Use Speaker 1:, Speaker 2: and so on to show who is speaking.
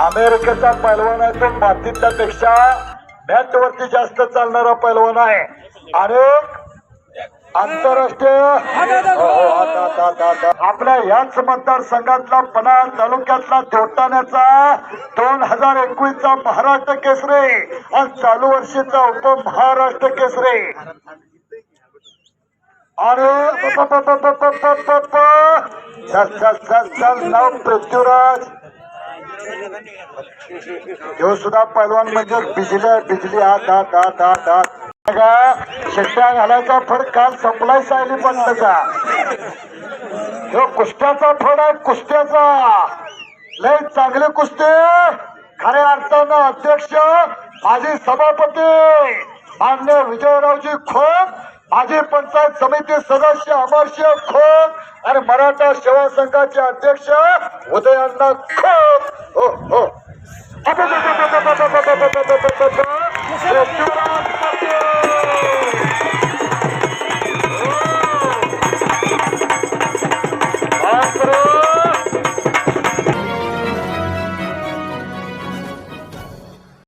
Speaker 1: अमेरिकेचा पैलवान आहे तो मातीतल्या पेक्षा बॅट वरती जास्त चालणारा पैलवान आहे. आणि आंतरराष्ट्रीय आपल्या याच मतदारसंघातला पणा तालुक्यातला थोटाण्याचा दोन हजार एकवीस चा महाराष्ट्र केसरी आणि चालू वर्षीचा उपमहाराष्ट्र केसरी. आणि पृथ्वीराज. ह्यो सुद्धा पैलवान म्हणजे बिजली बिजली हात हात हात हात हात शिट्ट्या घालायचा फड काल संपलाय सायली पंतचा तो कुस्त्याचा फड आहे कुस्त्याचा. लय चांगले कुस्ते. खरे अर्थानं अध्यक्ष माजी सभापती मान्य विजयरावजी खोत. माजी पंचायत समिती सदस्य अमरसिंह खोत आणि मराठा सेवा संघाचे अध्यक्ष उदयअण्णा खोत. हो हो.